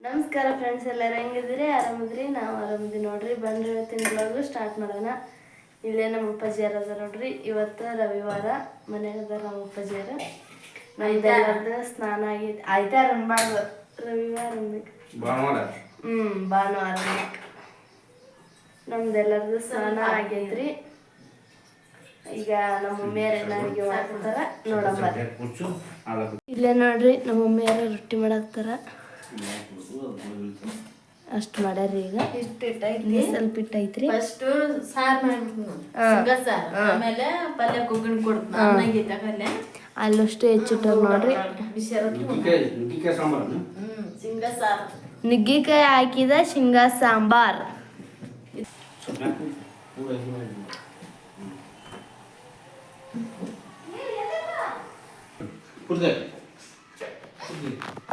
ನಮಸ್ಕಾರ ಫ್ರೆಂಡ್ಸ್ ಎಲ್ಲರೂ ಹೆಂಗಿದ್ರಿ ಆರಾಮದ್ರಿ ನಾವು ಆರಾಮದಿ ನೋಡ್ರಿ. ಬಂದ್ರೆ ಇವತ್ತಿನ ಬ್ಲಾಗು ಸ್ಟಾರ್ಟ್ ಮಾಡೋಣ. ಇಲ್ಲೇ ನಮ್ಮ ಅಪ್ಪಾಜಿ ಅದ ನೋಡ್ರಿ. ಇವತ್ತು ರವಿವಾರ ಮನೆಯಾಗ ಅದಾರ ನಮ್ಮ ಅಪ್ಪಾಜಿಯರ ನಮ್ದೆಲ್ಲರದ ಸ್ನಾನ ಆಗೈತಿ ಆಯ್ತಾರ ಅನ್ಬಾರ್ದು ರವಿವಾರ ಹ್ಮ್ ಭಾನುವಾರ? ಹ್ಞೂ ಭಾನುವಾರ. ಅನ್ಬೇಕು ನಮ್ದೆಲ್ಲರದು ಸ್ನಾನ ಆಗೈತ್ರಿ. ಈಗ ನಮ್ಮ ಮಮ್ಮಿಯರ್ ನನಗೆ ಮಾಡ್ತಾರ ನೋಡಮ್ಮ. ಇಲ್ಲೇ ನೋಡ್ರಿ ನಮ್ಮ ಮಮ್ಮಿಯರ ರೊಟ್ಟಿ ಮಾಡಾಕ್ತಾರ. ಅಷ್ಟು ಮಾಡ್ಯಾರ ಈಗ? ಇಷ್ಟು ಇಟ್ಟೈತಿ ಇಲ್ಲಿ ಸ್ವಲ್ಪ ಇಟ್ಟೈತ್ರಿ? ಫಸ್ಟ್ ಅಷ್ಟು ಮಾಡ್ಬಿಟ್ಟು ಹಾ. ಶೇಂಗಾ ಸಾರ್. ಆಮೇಲೆ ಪಲ್ಯ ಕುಗ್ಗಣ್ ಕೊಡ್ತು. ಅನ್ನಂಗೈತೆ ಪಲ್ಯ. ಅಲ್ಲಷ್ಟು ಹೆಚ್ಚು ನೋಡ್ರಿ. ನುಗ್ಗಿಕಾಯಿ ಹಾಕಿದ ನುಗ್ಗಿಕಾಯಿ ಸಾಂಬಾರ್. ಹ್ಮ್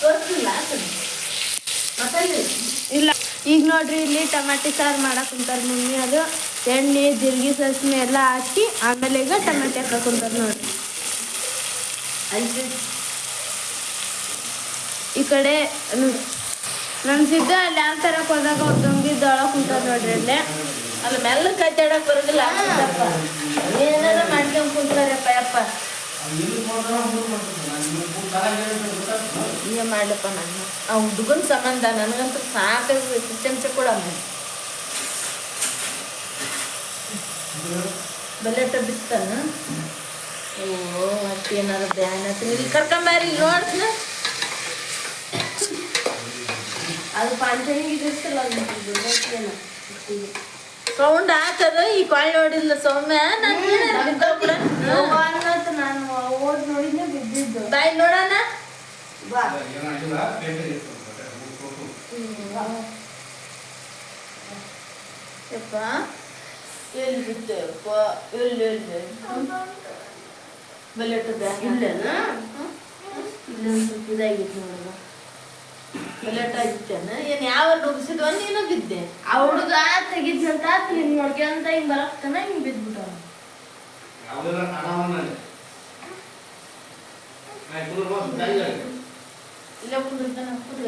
ತೋರ್ಸಿಲ್ಲ ಮಸಾಲೆ ಇಲ್ಲ ಈಗ ನೋಡ್ರಿ ಇಲ್ಲಿ ಟಮಾಟಿ ಸಾರು ಮಾಡಕ್ ಕುಂತಾರ ಮಮ್ಮಿ ಅದು. ಎಣ್ಣೆ ಜೀರಿಗೆ ಸಾಸಿವೆ ಎಲ್ಲ ಹಾಕಿ ಆಮೇಲೆ ಈಗ ಟಮಾಟಿ ಹಾಕಕ್ ಕುಂತಾರ ನೋಡ್ರಿ ಈ ಕಡೆ ನನ್ನ ಸಿದ್ಧ ಅಲ್ಲಿ ಯಾವ ತರ ಹೋದಾಗ ಅವ್ರು ತುಂಬಿದ್ದೊಳ ಕುಂತ ನೋಡ್ರಿ ಅಲ್ಲೇ. ಅಲ್ಲಿ ಮೆಲ್ಲ ಕತ್ತಾಡಕ್ ಬರೋದಿಲ್ಲ. ಏನಾರ ಮಾಡ್ಕೊಂಡ್ ಕುಂತಾರಪ್ಪ ಯಪ್ಪ. ಏನ್ ಮಾಡ್ಲಪ್ಪ ನಾನು? ಆ ಹುಡುಗನ ಸಂಬಂಧ ನನಗಂತೂ ಸಾಕಾಗಿ ಚಮಚ ಕೊಡಮ್ಮ ಬಲೆಟ ಬಿತ್ತಾನ? ಓ ಮತ್ತೇನಾರ ಬ್ಯಾನ್ ಆತ ಇಲ್ಲಿ ಕರ್ಕೊಂಬಾರಿ ನೋಡ್ತೀನಿ. ಸೌಂಡ್ ಆತದ ಈ ಕಾಯಿ ನೋಡಿಲ್ಲ ಸೌಮ್ಯ? ಬಾಯ್ ನೋಡೋಣ. ಬಾ. ಯಪ್ಪ ಎಲ್ಲಿ ಎಲ್ಲಿ ಬ್ಯಾನ್ ಇಲ್ಲೇನಾ? ಇಲ್ಲೊಂದು ಇದಾಗಿತ್ತು ನೋಡಮ್ಮ. ಬಲ್ಲೆಟ ಆಗಿತ್ತೇನ? ಏನ್ ಯಾವ ನುಗ್ಸಿದ್ವ ನೀನು ಬಿದ್ದೆ. ಆ ಹುಡುಗ ತೆಗಿದ್ನಂತ ಹಿಂಗ್ ನೋಡ್ಕೊಂತ ಹಿಂಗ್ ಬರಕ್ತಾನ ಹಿಂಗ್ ಬಿದ್ಬಿಟ್ಟ ಯಾವುದೆಲ್ಲ ಕಾಣವನ್ನ ಆಯ್ತು ಕುದುರೆ ಹೋಗು, ದಾರಿಗೆ. ಇಲ್ಲ ಕುಂದಿರ್ತಾನ ಕುಡ್ಗ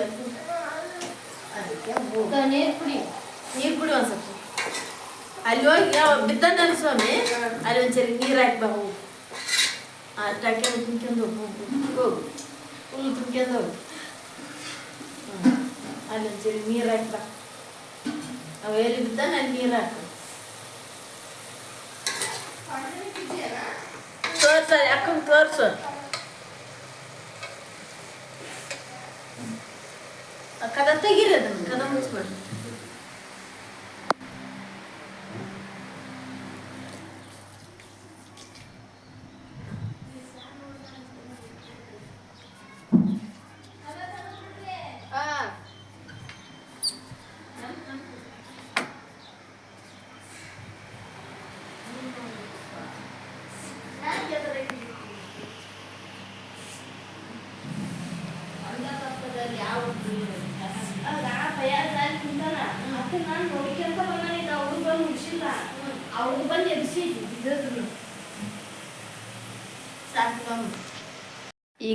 ಅದಕ್ಕೆ ಹೋಗು. ನೀರ್ ಕುಡಿ ನೀರ್ ಕುಡಿ ಒಂದ್ ಸ್ವಲ್ಪ. ಅಲ್ಲಿ ಹೋಗಿ ಅವ ಬಿದ್ದಾನಲ್ಲ ಸ್ವಾಮಿ. ಅಲ್ಲಿ ಒಂದ್ಸರಿ ನೀರ್ ಹಾಕಿ ಬಾ ಹೋಗು. ಆ ಟಾಕೆ ತುಂಬ್ಕೊಂಡು ಹೋಗು ಹೋಗು. ಹೋಗು. ಫುಲ್ ತುಂಬ್ಕೊಂಡು ಹೋಗು. ಹ್ಮ್. ಅಲ್ಲಿ ಒಂದ್ಸರಿ ನೀರ್ ಹಾಕಿ ಬಾ ಅವ ಎಲ್ಲಿ ಬಿದ್ದಾನ ಅಲ್ಲಿ ನೀರ್ ಹಾಕು ತೋರ್ಸ ಯಾಕಂದ್ ತೋರ್ಸು ಆ ಕದ ತೆಗೀರಿ ಅದನ್ನ ಕದ ಮುಚ್ಕೊಡಿ ಅವ್ರು ಬಂದು ಎಬ್ಸಿ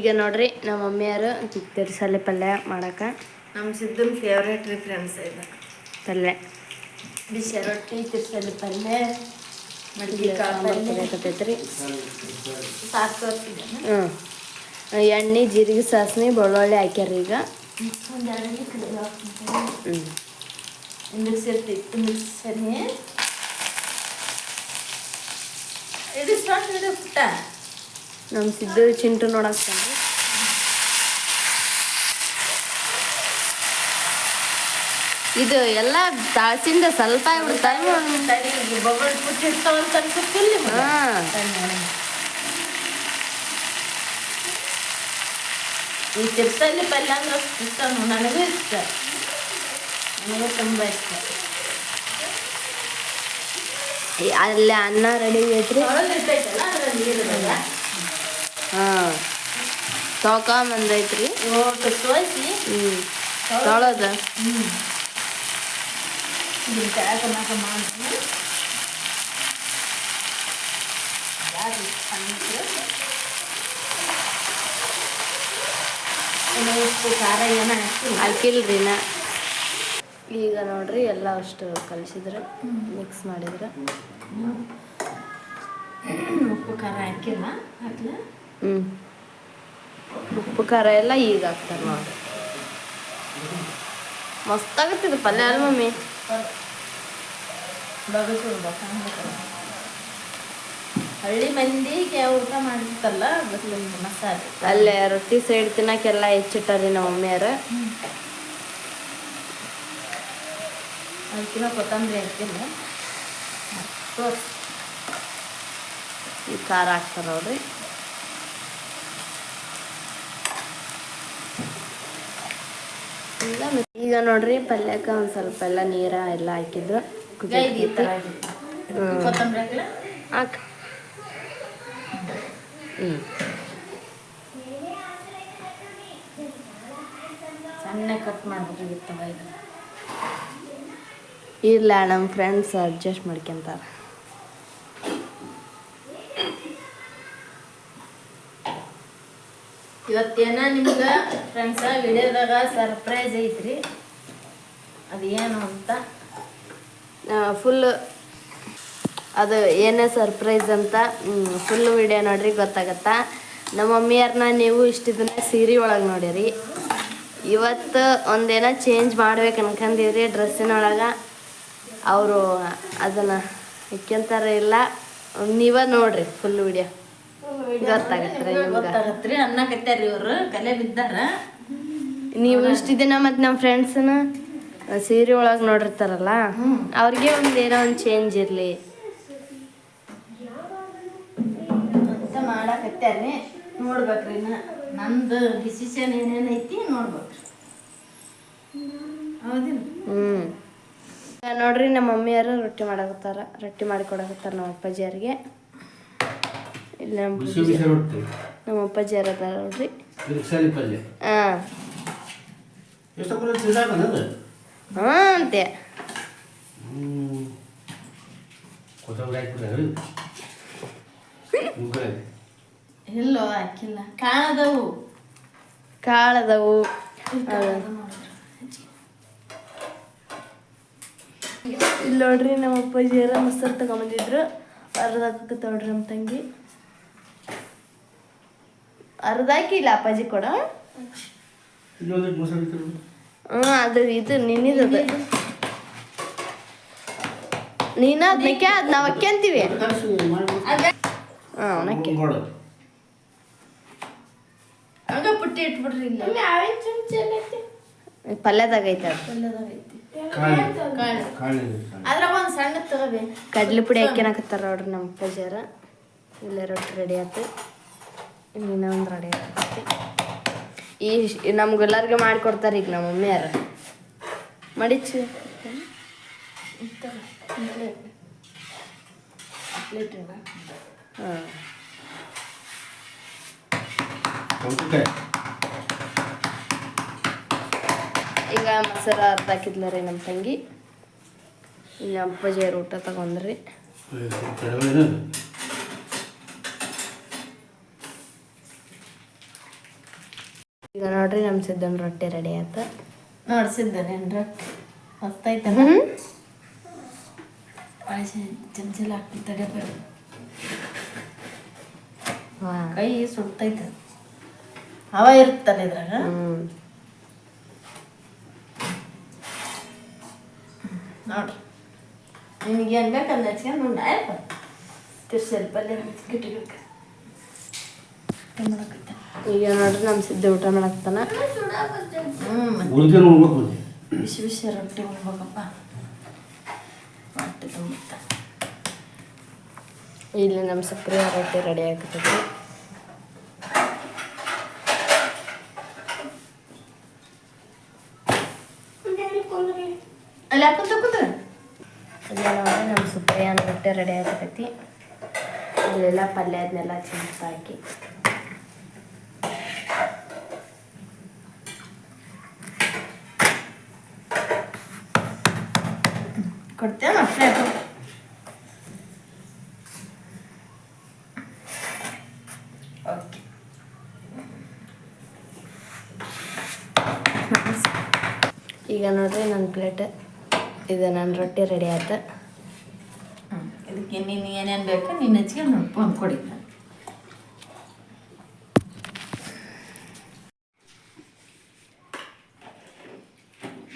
ಈಗ ನೋಡ್ರಿ ನಮ್ಮ ಮಮ್ಮಿಯರು ತರಿಸಲೆ ಪಲ್ಯ ಮಾಡಕ್ಕೆ. ನಮ್ಮ ಸಿದ್ದನ್ ಫೇವ್ರೇಟ್ ರೀ ಫ್ರೆಂಡ್ಸ್ ಇದು. ಪಲ್ಯ. ಬಿಸಿ ರೊಟ್ಟಿ ತಿರ್ಸಲೆ ಪಲ್ಯ ತೋರಿಸಿದ್ದೇನೆ ಹ್ಞೂ ಎಣ್ಣೆ ಜೀರಿಗೆ ಸಾಸ್ನಿ ಬೆಳ್ಳುಳ್ಳಿ ಹಾಕ್ಯಾರ ಈಗ. ಹ್ಞೂ ಮಿಕ್ಸ್ ಇರ್ತಿತ್ತು ಸರಿ ಇದು ಸ್ಟಾರ್ಟ್ ಪುಟ್ಟ ನಮ್ಮ ಸಿದ್ಧ ಚಿಂಟು ನೋಡಕ್ಕ ಇದು ಎಲ್ಲ ತಾಳ್ಸಿಂದ ಸ್ವಲ್ಪ ಈ ತಿರ್ಸಲ್ಲಿ ಪಲ್ಯ ಅಂದ್ರೆ ಅಷ್ಟು ಇಷ್ಟ ನನಗೂ ಇಷ್ಟ. ನನಗೂ ತುಂಬ ಇಷ್ಟ. ಅಲ್ಲಿ ಅನ್ನ ರೆಡಿ ಐತ್ರಿ ಒಳಗೆ ಇರ್ತೈತಲ್ಲ ಅದ್ರಲ್ಲಿ ನೀರಿರಲ್ಲ ಹಾಂ. ತೊಗೊಂಬಂದೈತ್ರಿ ಸೋಸಿ ಹ್ಞೂ ತೊಳೋದ. ಹ್ಞೂ ಹಾಕಿಲ್ರಿ ನಾ ಈಗ ನೋಡ್ರಿ ಎಲ್ಲ ಅಷ್ಟು ಕಲಿಸಿದ್ರೆ ಮಿಕ್ಸ್ ಮಾಡಿದ್ರೆ. ಉಪ್ಪು ಖಾರ ಹಾಕಿಲ್ಲ. ಹಾಕ್ಲ? ಹ್ಞೂ ಉಪ್ಪು ಖಾರ ಎಲ್ಲ ಈಗ ಹಾಕ್ತಾರೆ ನೋಡ್ರಿ ಮಸ್ತಾಗತ್ತಿದೆ ಪಲ್ಯ ಅಲ್ಲ ಮಮ್ಮಿ? ಹಳ್ಳಿ ಮಂದಿಗೆ ಊಟ ಮಾಡಿರ್ತಲ್ಲ ಮಸಾಲೆ ಅಲ್ಲೇ ರೊಟ್ಟಿ ಸೈಡ್ ತಿನ್ನಕ್ಕೆಲ್ಲ ಹೆಚ್ಚಿಟ್ಟಾರಿ ನಮ್ಮ ಮಮ್ಮಿಯರ ಅದಕ್ಕಿಂತ ಕೊತ್ತಂಬರಿ ಹಾಕಿಲ್ಲ ಈ ಖಾರ ಹಾಕ್ತಾರೆ ನೋಡ್ರಿ. ಈಗ ನೋಡ್ರಿ ಪಲ್ಯಕ್ಕೆ ಒಂದ್ ಸ್ವಲ್ಪ ಎಲ್ಲ ನೀರ ಎಲ್ಲ ಹಾಕಿದ್ರು. ಇರ್ಲ ನಮ್ ಹಾಕ್. ಹ್ಞೂ ಸಣ್ಣ ಕಟ್ ಮಾಡ್ಬೇಕಾಗಿತ್ತವ ಇದು ಇಲ್ಲ ನಮ್ಮ ಫ್ರೆಂಡ್ಸ್ ಅಡ್ಜಸ್ಟ್ ಮಾಡ್ಕೊಂತಾರೆ. ಇವತ್ತೇನ ನಿಮ್ಗೆ ಫ್ರೆಂಡ್ಸ ವಿಡಿಯೋದಾಗ ಸರ್ಪ್ರೈಸ್ ಐತ್ರಿ. ಅದು ಅಂತ? ಫುಲ್ ಅದು ಏನೇ ಸರ್ಪ್ರೈಸ್ ಅಂತ ಫುಲ್ ವಿಡಿಯೋ ನೋಡ್ರಿ, ಗೊತ್ತಾಗತ್ತಾ. ನಮ್ಮ ಮಮ್ಮಿಯವ್ರನ್ನ ನೀವು ಇಷ್ಟು ದಿನ ಸೀರೆ ಒಳಗೆ ನೋಡಿರಿ. ಇವತ್ತು ಒಂದೇನ ಚೇಂಜ್ ಮಾಡ್ಬೇಕು ಅನ್ಕೊಂಡಿವ್ರಿ ಡ್ರೆಸ್ಸಿನೊಳಗೆ. ಅವರು ಅದನ್ನು ಇಕ್ಕೊಂತಾರೆ ಇಲ್ಲ. ನೀವ ನೋಡ್ರಿ ಫುಲ್ ವಿಡಿಯೋ. ಗೊತ್ತಾಗತ್ರಿ ಅನ್ನಕತ್ಯಾರ ಇವರು. ಕಲೆ ಬಿದ್ದಾರ. ನೀವು ಇಷ್ಟು ದಿನ ಮತ್ತು ನಮ್ಮ ಫ್ರೆಂಡ್ಸನ್ನ ಸೀರೆ ಒಳಗೆ ನೋಡಿರ್ತಾರಲ್ಲ ಅವ್ರಿಗೆ ಒಂದು ಏನೋ ಒಂದು ಚೇಂಜ್ ಇರಲಿ. ಅಂತ ಮಾಡಕತ್ಯಾರಿ ನೋಡ್ಬೇಕ್ರಿ ನಂದು ಡಿಸಿಷನ್ ಏನೇನೈತಿ ನೋಡ್ಬೇಕ್ರಿ. ಹೌದಿಲ್ಲ? ಹ್ಞೂ ನೋಡ್ರಿ ನಮ್ಮ ಮಮ್ಮಿಯರು ರೊಟ್ಟಿ ಮಾಡಕತ್ತಾರ. ರೊಟ್ಟಿ ಮಾಡಿ ಕೊಡಕತ್ತಾರ ನಮ್ಮ ಅಪ್ಪಾಜಿಯರಿಗೆ ಇಲ್ಲಿ ನಮ್ಮ ಬಿಸಿ ಬಿಸಿ ರೊಟ್ಟಿ ನಮ್ಮ ಅಪ್ಪಾಜಿಯರ್ ಅದಾರ ನೋಡ್ರಿ? ರಿಕ್ಷಾಲಿ ಹಾಂ ಎಷ್ಟು ಅಂತೆ. ಹ್ಞೂ ಕೊತ್ತಂಬರಿ ಹಾಕ್ಬಿಟ್ರೆ ಮುಗ್ಗರೆ ಇಲ್ಲೋ ಹಾಕಿಲ್ಲ. ಕಾಣದವು ಕಾಳದವು. ಇಲ್ಲಿ ನೋಡ್ರಿ ನಮ್ಮ ಅಪ್ಪಾಜಿಯರ ಮೊಸರು ತಗೊಂಬಂದಿದ್ರು. ಅರ್ಧ ನೋಡ್ರಿ ನಮ್ಮ ತಂಗಿ. ಅರ್ಧ ಇಲ್ಲ ಅಪ್ಪಾಜಿ ಕೊಡ. ಹ್ಞೂ ಅದು ಇದು ನಿನ್ನಿದದು ನೀನ ಅದಕ್ಕೆ ಅದು ನಾವು ಅಕ್ಕಿ ಅಂತೀವಿ ಕಲಸಿ ಮಾಡ್ಬಿಟ್ಟು ಹಾಂ ಅವನಕ್ಕೆ ಮಾಡು ಹಂಗ ಪುಟ್ಟಿ ಇಟ್ಬಿಡ್ರಿ ಇಲ್ಲ ಪಲ್ಯದಾಗ ಐತೆ ಅದ್ರಾಗ ಒಂದು ಸಣ್ಣ ತಗೋಬೇ. ಕಡ್ಲಿ ಪುಡಿ ಹಾಕ್ಯನಕತ್ತಾರ ನೋಡ್ರಿ ನಮ್ಮ ಪೂಜಾರ ಇಲ್ಲೇ ರೊಟ್ಟಿ ರೆಡಿ ಆಯ್ತು ಇನ್ನೂ ಒಂದು ರೆಡಿ ಆಗತ್ತೆ ಈ ನಮ್ಗೆಲ್ಲರಿಗೆ ಮಾಡಿಕೊಡ್ತಾರೆ ಈಗ ನಮ್ಮ ಮಮ್ಮಿಯಾರ ಮಡಿಚು ಹಾಂ. ಈಗ ಮೊಸರ ಅರ್ಧ ಹಾಕಿದ್ಲ ರೀ ನಮ್ಮ ತಂಗಿ. ಇಲ್ಲಿ ಅಪ್ಪಾಜಿಯವ್ರ ಪೂಜೆಯವ್ರು ಊಟ ತಗೊಂಡ್ರಿ. ಈಗ ನೋಡ್ರಿ ನಮ್ಮ ಸಿದ್ದನ ರೊಟ್ಟಿ ರೆಡಿ ಆಯ್ತು ನೋಡ್ಸಿದ್ದಾನೆ ರೊಟ್ಟಿ? ಹೊಸ್ತೈತಲ್ಲ ಹ್ಞೂ ಚಮಚಲ ಬರ್ರಿ ವಾ. ಕೈ ಸುಡ್ತೈತೆ ಹವ ಇರುತ್ತಲ್ಲ ಇದ್ರಾಗ. ನೋಡ್ರಿ. ನಿಮ್ಗೆ ಏನು ಬೇಕು ಅದು ಹಚ್ಕೊಂಡು ಉಂಡ ಆಯ್ತು? ತಿರ್ಸಲ್ ಪಲ್ಯ ಗಿಟ್ಟಿಗಿಟ್ಕ ಈಗ ನೋಡ್ರಿ ನಮ್ಮ ಸಿದ್ಧ ಊಟ ನೋಡ್ಬೇಕು ಬಿಸಿ ಬಿಸಿ ರೊಟ್ಟಿ ಉಣ್ಬೇಕಪ್ಪ ಹೊಟ್ಟೆ ತುಂಬುತ್ತ ಇಲ್ಲಿ ನಮ್ಮ ಸಕ್ಕರೆ ರೊಟ್ಟಿ ರೆಡಿ ಆಗ್ತದೆ ಅಲ್ಲಿ ಹಾಕೊಂತ ಕೂತ್ರೆ ಇಲ್ಲ ನೋಡ್ರಿ ನಮ್ಮ ಸುಪ್ರಿಯಾನ ರೊಟ್ಟಿ ರೆಡಿ ಆಗ್ತೈತಿ ಇಲ್ಲೆಲ್ಲ ಪಲ್ಯ ಅದನ್ನೆಲ್ಲ ಚಿಂತ ಹಾಕಿ. ಕೊಡ್ತೇವೆ ಪ್ಲೇಟು ಓಕೆ ಈಗ ನೋಡ್ರಿ ನನ್ನ ಪ್ಲೇಟ್. ಇದು ನನ್ನ ರೊಟ್ಟಿ ರೆಡಿ ಆಯ್ತು. ಇದಕ್ಕೆ ನೀನು ಏನೇನು ಬೇಕು ನೀನು ಹಚ್ಕೊಂಡು ಫೋನ್ ಕೊಡಿ.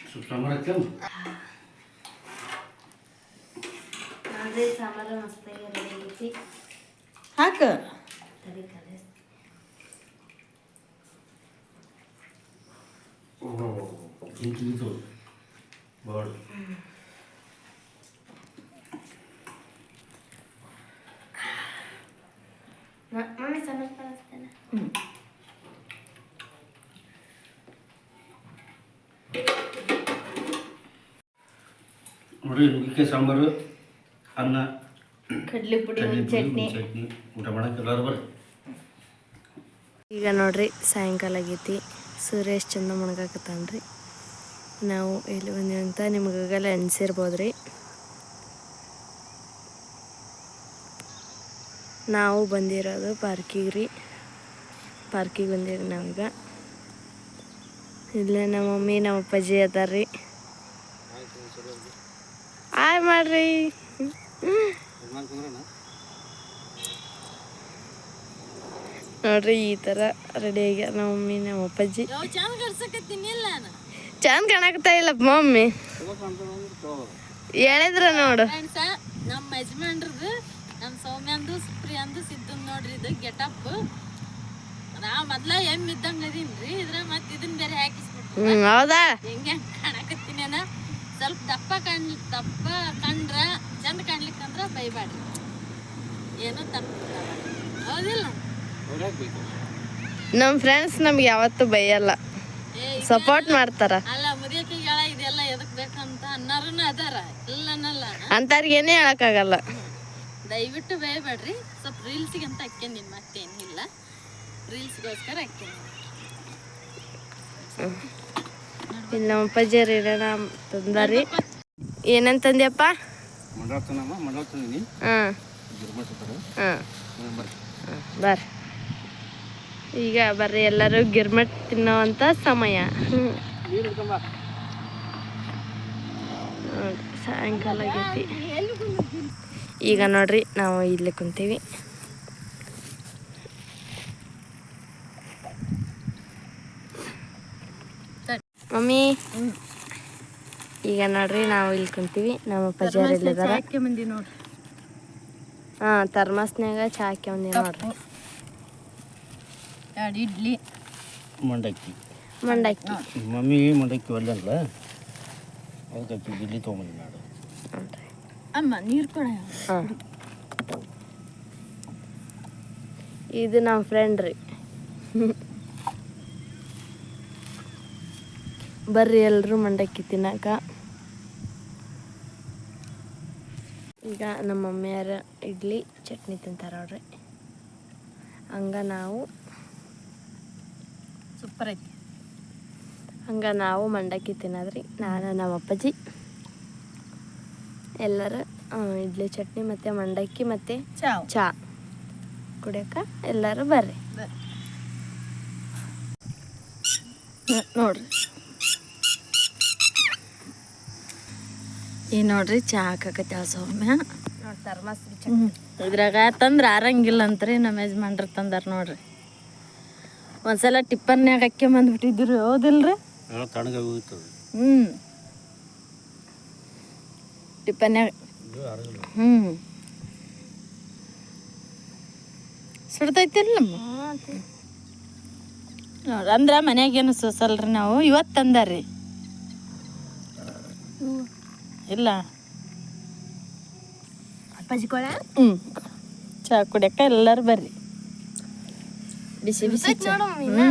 ಸ್ವಲ್ಪ ಸಾಂಬಾರು ಹಾಕ್ತೇನೆ ನೋಡ್ರಿ ಸಾಂಬಾರು ಮಸ್ತಾಗಿ ರೆಡಿ ಆಗೈತಿ ಹಾಕ. ಮಮ್ಮಿ ಸಾಂಬಾರು ಕಲಿಸ್ತೇನೆ ಹ್ಞೂ ನೋಡ್ರಿ ನುಗ್ಗಿಕಾಯಿ ಸಾಂಬಾರು. ಅನ್ನ ಕಡ್ಲಿ ಪುಡಿ ಚಟ್ನಿ. ಚಟ್ನಿ. ಊಟ ಮಾಡಕ್ಕೆ ಎಲ್ಲರೂ ಬರ್ರಿ. ಈಗ ನೋಡ್ರಿ ಸಾಯಂಕಾಲ ಆಗೈತಿ. ಸುರೇಶ್ ಚಂದ ಮುಣಗಾಕತ್ತಾನ್ರಿ. ನಾವು ಎಲ್ಲಿ ಬಂದೀವಿ ಅಂತ ನಿಮಗಾಗಲ್ಲ ರೀ ನಾವು ಬಂದಿರೋದು ಪಾರ್ಕಿಗೆ ರೀ. ಪಾರ್ಕಿಗೆ ಬಂದಿರಿ ನಾವೀಗ. ಇಲ್ಲೇ ನಮ್ಮ ಮಮ್ಮಿ ನಮ್ಮ ಅಪ್ಪಾಜಿ ಅದಾರ್ರಿ. ಆಯ್ ಮಾಡ್ರಿ. ನೋಡ್ರಿ ಈ ತರ ರೆಡಿ ಆಗ್ಯಾರ ನಮ್ಮ ಮಮ್ಮಿ ನಮ್ಮ ಅಪ್ಪಾಜಿ. ಚಂದ ಕಾಣಕತ್ತಾ ಇಲ್ಲ ನಾನು ಚಂದ ಕಾಣಕ್ತಾ ಇಲ್ಲಪ್ಪ ಮಮ್ಮಿ ಹೇಳಿದ್ರ ನೋಡು. ನಮ್ಮ ಯಜಮಾನ್ರದ್ದು ನಮ್ಮ ಸೌಮ್ಯಂದು ಸುಪ್ರಿಯಂದು ಸಿದ್ದು ನೋಡ್ರಿ ಇದು ಗೆಟಪ್. ನಾ ಮೊದ್ಲ ಎಂ ಇದ್ದಂಗ ಅದೀನ್ರಿ ಇದ್ರ ಮತ್ತೆ ಇದನ್ನ ಬೇರೆ ಹಾಕಿಸ್ಬಿಟ್ಟು ಹೌದಾ? ಹೆಂಗೆ ನಾನು ಸ್ವಲ್ಪ ದಪ್ಪ ಕಣ್ ದಪ್ಪ ಕಂಡ್ರ ಚಂದ ಕಾಣ್ಲಿಕ್ಕಂದ್ರ ಬೈಬಾಡ್ರಿ. ಏನೋ ತಪ್ಪು ಹೌದಿಲ್ಲ ನಮ್ಮ ಫ್ರೆಂಡ್ಸ್ ನಮ್ಗೆ ಯಾವತ್ತೂ ಬೈಯಲ್ಲ. ಏ ಸಪೋರ್ಟ್ ಮಾಡ್ತಾರ. ಅಲ್ಲ ಮುದಿಯಕ್ಕೆ ಹೇಳ ಇದೆಲ್ಲ ಎದಕ್ ಬೇಕಂತ ಅನ್ನಾರನ ಅದಾರ. ಇಲ್ಲ ಅನ್ನಲ್ಲ ಅಂತಾರ್ಗೆ ಏನೇ ಹೇಳಕ್ಕಾಗಲ್ಲ ದಯವಿಟ್ಟು ಬೇಯಬೇಡ್ರಿ ಸ್ವಲ್ಪ ರೀಲ್ಸಿಗೆ ಅಂತ ಹಾಕ್ಯಂದಿನಿ ಮತ್ತೇನಿಲ್ಲ ರೀಲ್ಸ್ಗೋಸ್ಕರ ಅಕ್ಕೆ ಇಲ್ಲಿ ನಮ್ಮ ಅಪ್ಪಾಜಿ ಇರೋಣ ತಂದಾರಿ. ಏನಂತಂದ್ಯಪ್ಪ ಬರ್ರಿ. ಈಗ ಬರ್ರಿ ಎಲ್ಲರೂ ಗಿರ್ಮಟ್ ತಿನ್ನೋವಂಥ ಸಮಯ. ಸಾಯಂಕಾಲ ಆಗೈತಿ. ಈಗ ನೋಡ್ರಿ ನಾವು ಇಲ್ಲಿ ಕುಂತೀವಿ ಮಮ್ಮಿ ಈಗ ನೋಡ್ರಿ ನಾವು ಇಲ್ಲಿ ಕುಂತೀವಿ. ನಮ್ಮ ಅಪ್ಪಾಜಿ ಅವ್ರು ಇಲ್ಲಿದಾರ. ಹಾಕಿ ಹಾ ಥರ್ಮಸ್ನ್ಯಾಗ ಚಾ ಬಂದಿ ನೋಡ್ರಿ. ಎರಡು ಇಡ್ಲಿ. ಮಂಡಕ್ಕಿ. ಮಂಡಕ್ಕಿ. ಮಮ್ಮಿ ಮಂಡಕ್ಕಿ ಒಳ್ಳೆಲ್ಲ ಅದಕ್ಕೆ ಇಡ್ಲಿ ತೊಗೊಂಬಂದಿ ನಾಡು ಅಮ್ಮ ನೀರು ಕೊಡ. ಹಾ. ಇದು ನಮ್ಮ ಫ್ರೆಂಡ್ ರೀ. ಬರ್ರಿ ಎಲ್ಲರೂ ಮಂಡಕ್ಕಿ ತಿನ್ನಕ ಈಗ ನಮ್ಮ ಮಮ್ಮಿಯರ ಇಡ್ಲಿ ಚಟ್ನಿ ತಿಂತಾರೆ ನೋಡ್ರಿ. ಹಂಗ ನಾವು ಸೂಪರ್ ಐತಿ. ಹಂಗ ನಾವು ಮಂಡಕ್ಕಿ ತಿನ್ನೋದ್ರಿ. ನಾನು ನಮ್ಮ ಅಪ್ಪಾಜಿ. ಎಲ್ಲರೂ ಇಡ್ಲಿ ಚಟ್ನಿ ಮತ್ತು ಮಂಡಕ್ಕಿ ಮತ್ತು ಚಹಾ ಚಾ. ಕುಡಿಯೋಕೆ ಎಲ್ಲರೂ ಬರ್ರಿ. ನೋಡ್ರಿ. ಈ ನೋಡ್ರಿ ಚಾ ಹಾಕಕತ್ತ ಸೌಮ್ಯ. ಇದ್ರಾಗ ತಂದ್ರ ಆರಂಗಿಲ್ಲ ಅಂತ್ರಿ ನಮ್ಮ ಯಜಮಾನ್ರ ತಂದಾರ ನೋಡ್ರಿ. ಒಂದ್ಸಲ ಟಿಪ್ಪನ್ಯಾಗ ಹಾಕಿ ಬಂದ್ಬಿಟ್ಟಿದ್ರು ಹೌದಿಲ್ರಿ? ಹ್ಞೂ ಟಿಪ್ಪನ್ಯಾಗ ಹ್ಞೂ ಸುಡ್ತೈತಿಲ್ಲ ನೋಡ್ರಿ ಅಂದ್ರೆ ಮನ್ಯಾಗೇನು ಸೋಸಲ್ರಿ ನಾವು ಇವತ್ತು ತಂದಾರ್ರಿ. ಇಲ್ಲ. ಅಪ್ಪಾಜಿ ಕೊಳ ಹ್ಞೂ ಚಾ ಕುಡಿಯಕ್ಕ ಎಲ್ಲರೂ ಬರ್ರಿ. ಬಿಸಿ ಬಿಸಿ ಚಾ ಹ್ಞೂ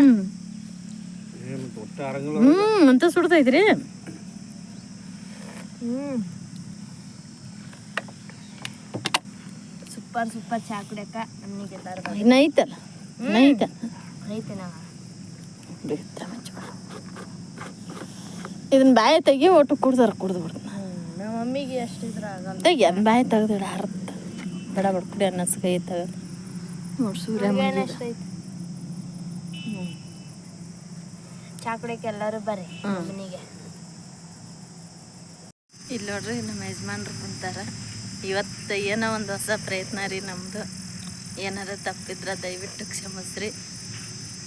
ಹ್ಞೂ ಅಂತ ಸುಡ್ತೈತ್ರಿ. ಸೂಪರ್ ಸೂಪರ್ ಚಾ ಕುಡಿಯಕ ನಮಗೆ ಎಲ್ಲರೂ ಇನ್ನ ಐತಲ್ಲ? ಇನ್ನ ಐತಲ್ಲ ಐತೆ? ನಾವು. ಇದನ್ನ ಬಾಯಿ ತೆಗಿ ಒಟ್ಟು ಕುಡ್ದಾರ ಕುಡ್ದು ನಮ್ಮ ಮಮ್ಮಿಗೆ ಎಷ್ಟಿದ್ರ ಆಗಲ್ಲ ಎಂಬ ಬಾಯಿ ತೆಗ್ದಿಡ ಹರ್ತ ಬಡ ಬಡ ಕುಡಿ ಅನ್ನಸ್ ಕೈ ತಗದು ನೋಡಿ ಸೂರ್ಯ ಎಲ್ಲರೂ ಬರ್ರಿ. ಮನೆಗೆ ಇಲ್ಲಿ ನೋಡ್ರಿ ನಮ್ಮ ಯಜಮಾನ್ರು ಕುಂತಾರ. ಇವತ್ತು ಏನೋ ಒಂದು ಹೊಸ ಪ್ರಯತ್ನ ರೀ ನಮ್ಮದು ಏನಾರ ತಪ್ಪಿದ್ರೆ ದಯವಿಟ್ಟು ಕ್ಷಮಿಸ್ರಿ.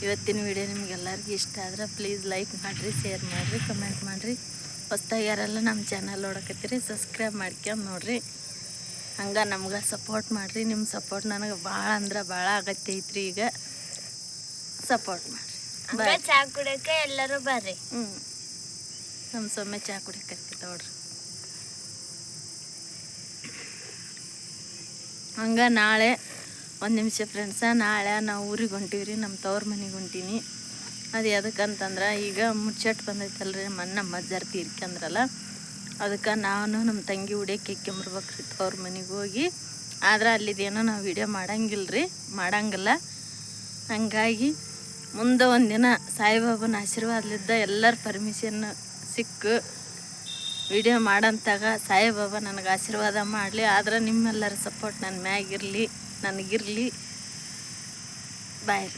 ಇವತ್ತಿನ ವಿಡಿಯೋ ನಿಮಗೆಲ್ಲರಿಗೂ ಇಷ್ಟ ಆದ್ರೆ ಪ್ಲೀಸ್ ಲೈಕ್ ಮಾಡಿರಿ ಶೇರ್ ಮಾಡಿರಿ ಕಮೆಂಟ್ ಮಾಡಿರಿ. ಹೊಸ್ದಾಗಿ ಯಾರೆಲ್ಲ ನಮ್ಮ ಚಾನಲ್ ನೋಡಕತ್ತೀರಿ ಸಬ್ಸ್ಕ್ರೈಬ್ ಮಾಡ್ಕೊಂಡು ನೋಡ್ರಿ. ಹಂಗೆ ನಮ್ಗೆ ಸಪೋರ್ಟ್ ಮಾಡಿರಿ ನಿಮ್ಮ ಸಪೋರ್ಟ್ ನನಗೆ ಭಾಳ ಅಂದ್ರೆ ಭಾಳ ಅಗತ್ಯ ಐತ್ರಿ ಈಗ. ಸಪೋರ್ಟ್ ಮಾಡಿರಿ. ಹಂಗ ಚಾ ಕುಡಿಯೋಕೆ ಎಲ್ಲರೂ ಬರ್ರಿ. ಹ್ಞೂ ನಮ್ಮ ಸೊಮ್ಮೆ ಚಹಾ ಕುಡಿಯೋಕೆ ನೋಡ್ರಿ ಹಂಗೆ ನಾಳೆ ಒಂದು ನಿಮಿಷ ಫ್ರೆಂಡ್ಸ ನಾಳೆ ನಾವು ಊರಿಗೆ ಹೊಂಟೀವಿ ನಮ್ಮ ತವ್ರ ಮನೆಗೆ ಹೊಂಟೀನಿ. ಅದು ಅಂತಂದ್ರೆ ಈಗ ಮುಚ್ಚಟ್ ಬಂದೈತಲ್ರಿ ಮೊನ್ನೆ ನಮ್ಮ ಅಜ್ಜಾರ್ ತೀರ್ಕೊಂಡ್ರಲ್ಲ ಅದಕ್ಕೆ ನಾನು ನಮ್ಮ ತಂಗಿ ಉಡಿಯಕ್ಕೆ ಕೆಮ್ಮರ್ಬೇಕ್ರಿ ಅವ್ರ ಮನೆಗೆ ಹೋಗಿ. ಆದ್ರೆ ಅಲ್ಲಿದೇನೋ ನಾವು ವಿಡಿಯೋ ಮಾಡಂಗಿಲ್ಲ ರೀ ಮಾಡಂಗಿಲ್ಲ. ಹಂಗಾಗಿ ಮುಂದೆ ಒಂದಿನ ಸಾಯಿಬಾಬನ ಆಶೀರ್ವಾದಲಿದ್ದ ಎಲ್ಲರ ಪರ್ಮಿಷನ್ ಸಿಕ್ಕು ವಿಡಿಯೋ ಮಾಡಂತಾಗ ಸಾಯಿಬಾಬಾ ನನಗೆ ಆಶೀರ್ವಾದ ಮಾಡಲಿ, ಆದ್ರೆ ನಿಮ್ಮೆಲ್ಲರ ಸಪೋರ್ಟ್ ನನ್ನ ಮ್ಯಾಗಿರಲಿ ನನಗಿರಲಿ ಬಾಯ್